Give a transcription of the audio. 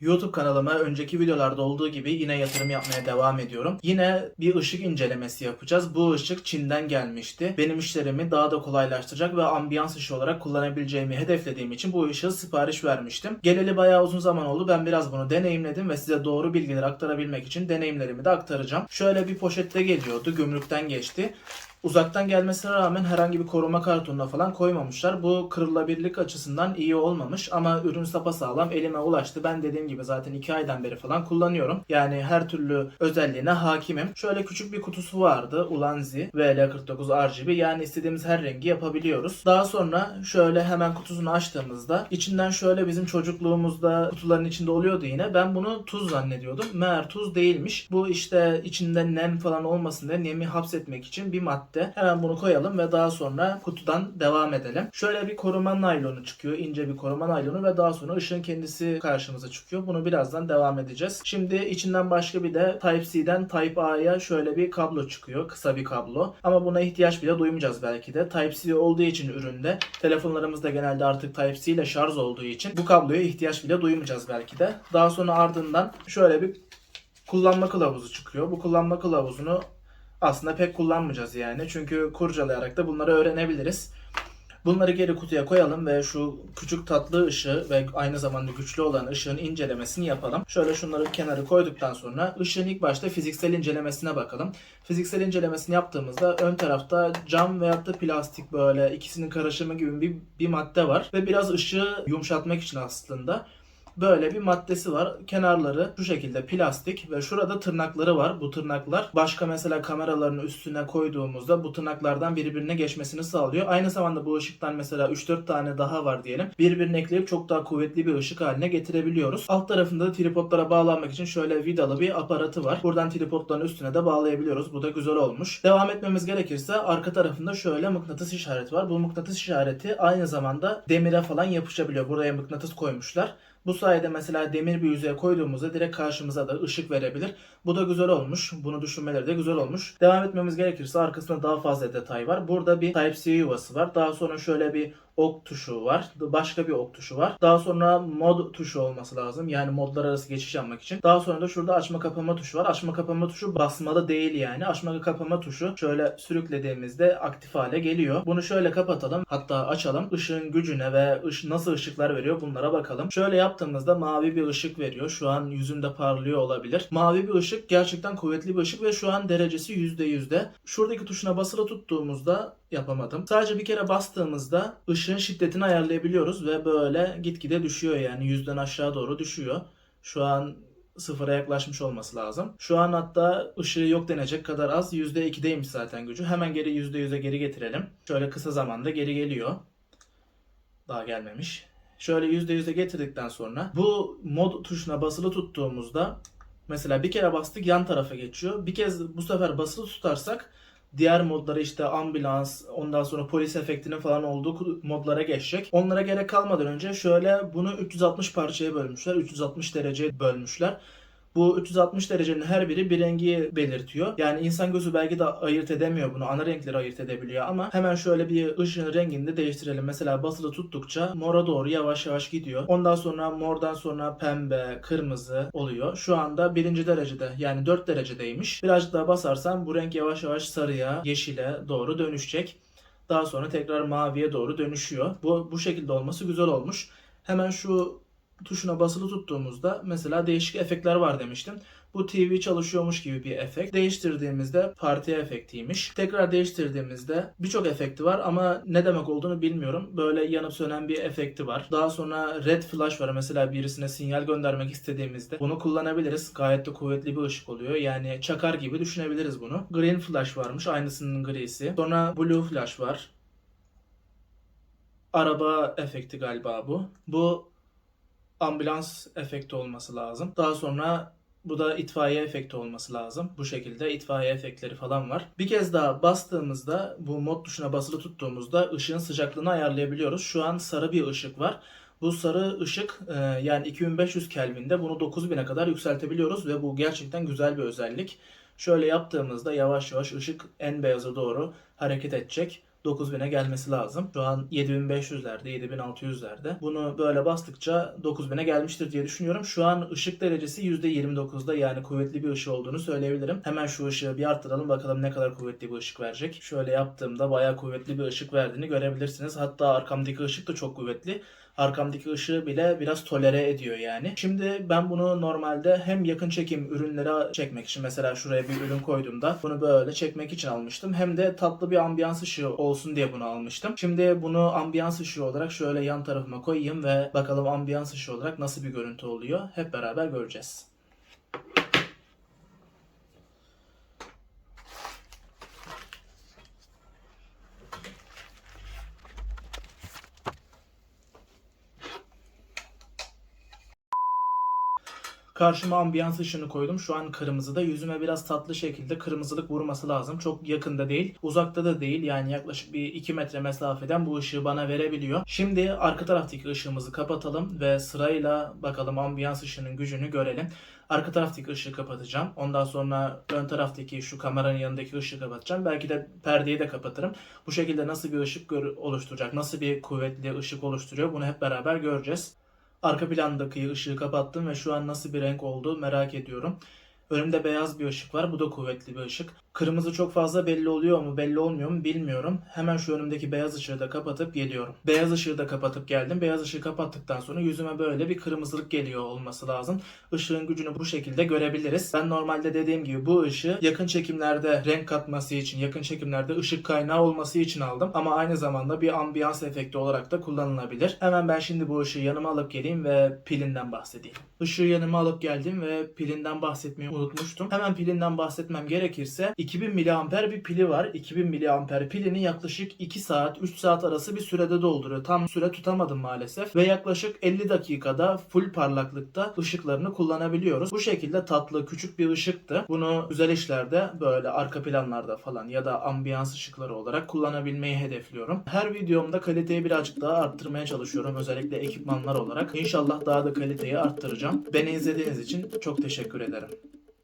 YouTube kanalıma önceki videolarda olduğu gibi yine yatırım yapmaya devam ediyorum. Yine bir ışık incelemesi yapacağız. Bu ışık Çin'den gelmişti. Benim işlerimi daha da kolaylaştıracak ve ambiyans ışığı olarak kullanabileceğimi hedeflediğim için bu ışığı sipariş vermiştim. Geleli bayağı uzun zaman oldu. Ben biraz bunu deneyimledim ve size doğru bilgileri aktarabilmek için deneyimlerimi de aktaracağım. Şöyle bir poşette geliyordu. Gümrükten geçti. Uzaktan gelmesine rağmen herhangi bir koruma kartonuna falan koymamışlar. Bu kırılabilirlik açısından iyi olmamış ama ürün sapasağlam elime ulaştı. Ben dediğim gibi zaten 2 aydan beri falan kullanıyorum. Yani her türlü özelliğine hakimim. Şöyle küçük bir kutusu vardı. Ulanzi VL49 RGB yani istediğimiz her rengi yapabiliyoruz. Daha sonra şöyle hemen kutusunu açtığımızda içinden şöyle bizim çocukluğumuzda kutuların içinde oluyordu yine. Ben bunu tuz zannediyordum. Meğer tuz değilmiş. Bu işte içinde nem falan olmasın diye nemi hapsetmek için bir madde. Hemen bunu koyalım ve daha sonra kutudan devam edelim. Şöyle bir koruma naylonu çıkıyor. ince bir koruma naylonu ve daha sonra ışığın kendisi karşımıza çıkıyor. Bunu birazdan devam edeceğiz. Şimdi içinden başka bir de Type-C'den Type-A'ya şöyle bir kablo çıkıyor. Kısa bir kablo. Ama buna ihtiyaç bile duymayacağız belki de. Type-C olduğu için üründe telefonlarımızda genelde artık Type-C ile şarj olduğu için bu kabloya ihtiyaç bile duymayacağız belki de. Daha sonra ardından şöyle bir kullanma kılavuzu çıkıyor. Bu kullanma kılavuzunu aslında pek kullanmayacağız yani. Çünkü kurcalayarak da bunları öğrenebiliriz. Bunları geri kutuya koyalım ve şu küçük tatlı ışığı ve aynı zamanda güçlü olan ışığın incelemesini yapalım. Şöyle şunları kenara koyduktan sonra ışığın ilk başta fiziksel incelemesine bakalım. Fiziksel incelemesini yaptığımızda ön tarafta cam veyahut da plastik böyle ikisinin karışımı gibi bir, bir madde var. Ve biraz ışığı yumuşatmak için aslında böyle bir maddesi var. Kenarları şu şekilde plastik ve şurada tırnakları var. Bu tırnaklar başka mesela kameraların üstüne koyduğumuzda bu tırnaklardan birbirine geçmesini sağlıyor. Aynı zamanda bu ışıktan mesela 3-4 tane daha var diyelim. Birbirine ekleyip çok daha kuvvetli bir ışık haline getirebiliyoruz. Alt tarafında da tripodlara bağlanmak için şöyle vidalı bir aparatı var. Buradan tripodların üstüne de bağlayabiliyoruz. Bu da güzel olmuş. Devam etmemiz gerekirse arka tarafında şöyle mıknatıs işareti var. Bu mıknatıs işareti aynı zamanda demire falan yapışabiliyor. Buraya mıknatıs koymuşlar. Bu sayede mesela demir bir yüzeye koyduğumuzda direkt karşımıza da ışık verebilir. Bu da güzel olmuş. Bunu düşünmeleri de güzel olmuş. Devam etmemiz gerekirse arkasında daha fazla detay var. Burada bir Type-C yuvası var. Daha sonra şöyle bir ok tuşu var. Başka bir ok tuşu var. Daha sonra mod tuşu olması lazım. Yani modlar arası geçiş yapmak için. Daha sonra da şurada açma kapama tuşu var. Açma kapama tuşu basmalı değil yani. Açma kapama tuşu şöyle sürüklediğimizde aktif hale geliyor. Bunu şöyle kapatalım. Hatta açalım. Işığın gücüne ve ış nasıl ışıklar veriyor bunlara bakalım. Şöyle yaptığımızda mavi bir ışık veriyor. Şu an yüzünde parlıyor olabilir. Mavi bir ışık gerçekten kuvvetli bir ışık ve şu an derecesi %100'de. Şuradaki tuşuna basılı tuttuğumuzda yapamadım. Sadece bir kere bastığımızda ışığın şiddetini ayarlayabiliyoruz ve böyle gitgide düşüyor yani yüzden aşağı doğru düşüyor. Şu an sıfıra yaklaşmış olması lazım. Şu an hatta ışığı yok denecek kadar az. %2'deymiş zaten gücü. Hemen geri %100'e geri getirelim. Şöyle kısa zamanda geri geliyor. Daha gelmemiş. Şöyle %100'e getirdikten sonra bu mod tuşuna basılı tuttuğumuzda mesela bir kere bastık yan tarafa geçiyor. Bir kez bu sefer basılı tutarsak diğer modları işte ambulans, ondan sonra polis efektinin falan olduğu modlara geçecek. Onlara gerek kalmadan önce şöyle bunu 360 parçaya bölmüşler. 360 dereceye bölmüşler. Bu 360 derecenin her biri bir rengi belirtiyor. Yani insan gözü belki de ayırt edemiyor bunu. Ana renkleri ayırt edebiliyor ama hemen şöyle bir ışığın rengini de değiştirelim. Mesela basılı tuttukça mora doğru yavaş yavaş gidiyor. Ondan sonra mordan sonra pembe, kırmızı oluyor. Şu anda birinci derecede yani 4 derecedeymiş. Birazcık daha basarsam bu renk yavaş yavaş sarıya, yeşile doğru dönüşecek. Daha sonra tekrar maviye doğru dönüşüyor. Bu, bu şekilde olması güzel olmuş. Hemen şu tuşuna basılı tuttuğumuzda mesela değişik efektler var demiştim. Bu TV çalışıyormuş gibi bir efekt. Değiştirdiğimizde parti efektiymiş. Tekrar değiştirdiğimizde birçok efekti var ama ne demek olduğunu bilmiyorum. Böyle yanıp sönen bir efekti var. Daha sonra red flash var. Mesela birisine sinyal göndermek istediğimizde bunu kullanabiliriz. Gayet de kuvvetli bir ışık oluyor. Yani çakar gibi düşünebiliriz bunu. Green flash varmış. Aynısının grisi. Sonra blue flash var. Araba efekti galiba bu. Bu ambulans efekti olması lazım. Daha sonra bu da itfaiye efekti olması lazım. Bu şekilde itfaiye efektleri falan var. Bir kez daha bastığımızda bu mod tuşuna basılı tuttuğumuzda ışığın sıcaklığını ayarlayabiliyoruz. Şu an sarı bir ışık var. Bu sarı ışık e, yani 2500 Kelvin'de bunu 9000'e kadar yükseltebiliyoruz ve bu gerçekten güzel bir özellik. Şöyle yaptığımızda yavaş yavaş ışık en beyaza doğru hareket edecek. 9000'e gelmesi lazım. Şu an 7500'lerde, 7600'lerde. Bunu böyle bastıkça 9000'e gelmiştir diye düşünüyorum. Şu an ışık derecesi %29'da yani kuvvetli bir ışık olduğunu söyleyebilirim. Hemen şu ışığı bir arttıralım bakalım ne kadar kuvvetli bir ışık verecek. Şöyle yaptığımda bayağı kuvvetli bir ışık verdiğini görebilirsiniz. Hatta arkamdaki ışık da çok kuvvetli. Arkamdaki ışığı bile biraz tolere ediyor yani. Şimdi ben bunu normalde hem yakın çekim ürünleri çekmek için mesela şuraya bir ürün koyduğumda bunu böyle çekmek için almıştım. Hem de tatlı bir ambiyans ışığı olsun diye bunu almıştım. Şimdi bunu ambiyans ışığı olarak şöyle yan tarafıma koyayım ve bakalım ambiyans ışığı olarak nasıl bir görüntü oluyor. Hep beraber göreceğiz. Karşıma ambiyans ışığını koydum. Şu an kırmızıda. Yüzüme biraz tatlı şekilde kırmızılık vurması lazım. Çok yakında değil. Uzakta da değil. Yani yaklaşık bir 2 metre mesafeden bu ışığı bana verebiliyor. Şimdi arka taraftaki ışığımızı kapatalım ve sırayla bakalım ambiyans ışığının gücünü görelim. Arka taraftaki ışığı kapatacağım. Ondan sonra ön taraftaki şu kameranın yanındaki ışığı kapatacağım. Belki de perdeyi de kapatırım. Bu şekilde nasıl bir ışık oluşturacak, nasıl bir kuvvetli ışık oluşturuyor bunu hep beraber göreceğiz. Arka plandaki ışığı kapattım ve şu an nasıl bir renk olduğu merak ediyorum. Önümde beyaz bir ışık var. Bu da kuvvetli bir ışık. Kırmızı çok fazla belli oluyor mu belli olmuyor mu bilmiyorum. Hemen şu önümdeki beyaz ışığı da kapatıp geliyorum. Beyaz ışığı da kapatıp geldim. Beyaz ışığı kapattıktan sonra yüzüme böyle bir kırmızılık geliyor olması lazım. Işığın gücünü bu şekilde görebiliriz. Ben normalde dediğim gibi bu ışığı yakın çekimlerde renk katması için, yakın çekimlerde ışık kaynağı olması için aldım. Ama aynı zamanda bir ambiyans efekti olarak da kullanılabilir. Hemen ben şimdi bu ışığı yanıma alıp geleyim ve pilinden bahsedeyim. Işığı yanıma alıp geldim ve pilinden bahsetmeyi unutmuştum. Hemen pilinden bahsetmem gerekirse 2000 mAh bir pili var. 2000 mAh pilini yaklaşık 2 saat 3 saat arası bir sürede dolduruyor. Tam süre tutamadım maalesef ve yaklaşık 50 dakikada full parlaklıkta ışıklarını kullanabiliyoruz. Bu şekilde tatlı küçük bir ışıktı. Bunu güzel işlerde böyle arka planlarda falan ya da ambiyans ışıkları olarak kullanabilmeyi hedefliyorum. Her videomda kaliteyi birazcık daha arttırmaya çalışıyorum. Özellikle ekipmanlar olarak. İnşallah daha da kaliteyi arttıracağım. Beni izlediğiniz için çok teşekkür ederim.